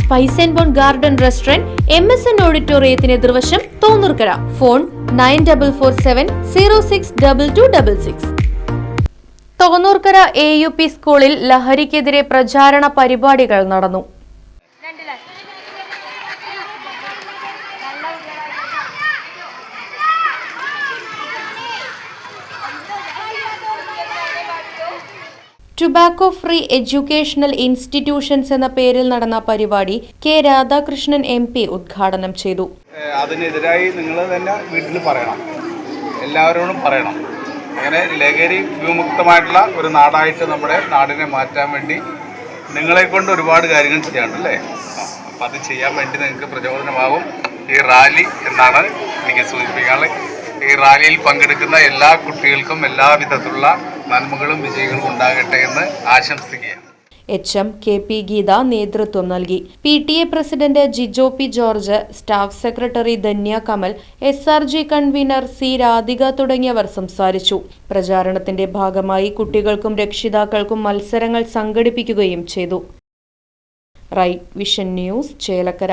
Spice and bone garden restaurant M S N ഓഡിറ്റോറിയത്തിന് എതിർവശം Thonnoorkkara. Phone nine double four seven zero six double two double six. Thonnoorkkara A U P സ്കൂളിൽ ലഹരിക്കെതിരെ പ്രചാരണ പരിപാടികൾ നടന്നു. Tobacco free educational institutions എന്ന പേരിൽ നടന്ന പരിപാടി K Radhakrishnan M P ഉദ്ഘാടനം ചെയ്തു. അതിനെതിരായി നിങ്ങൾ തന്നെ വീട്ടിൽ പറയണം. എല്ലാവരോടും പറയണം. അങ്ങനെ ലഹരി വിമുക്തമായിട്ടുള്ള ഒരു നാടായിട്ട് നമ്മുടെ നാടിനെ മാറ്റാൻ വേണ്ടി നിങ്ങളെ കൊണ്ട് ഒരുപാട് കാര്യങ്ങൾ ചെയ്യാനുണ്ട് അല്ലേ? അപ്പം അത് ചെയ്യാൻ വേണ്ടി നിങ്ങൾക്ക് പ്രചോദനമാകും ഈ റാലി എന്നാണ് എനിക്ക് സൂചിപ്പിക്കാനുള്ളത്. ഈ റാലിയിൽ പങ്കെടുക്കുന്ന എല്ലാ കുട്ടികൾക്കും എല്ലാവിധത്തിലുള്ള നന്മകളും വിജയങ്ങളും ഉണ്ടാകട്ടെ എന്ന് ആശംസിക്കുകയാണ്. H M K P Geetha നേതൃത്വം നൽകി. P T A president Jijo P George staff secretary Dhanya Kamal S R G convener C Radhika തുടങ്ങിയവർ സംസാരിച്ചു. പ്രചാരണത്തിന്റെ ഭാഗമായി കുട്ടികൾക്കും രക്ഷിതാക്കൾക്കും മത്സരങ്ങൾ സംഘടിപ്പിക്കുകയും ചെയ്തു. Right Vision News Chelakkara.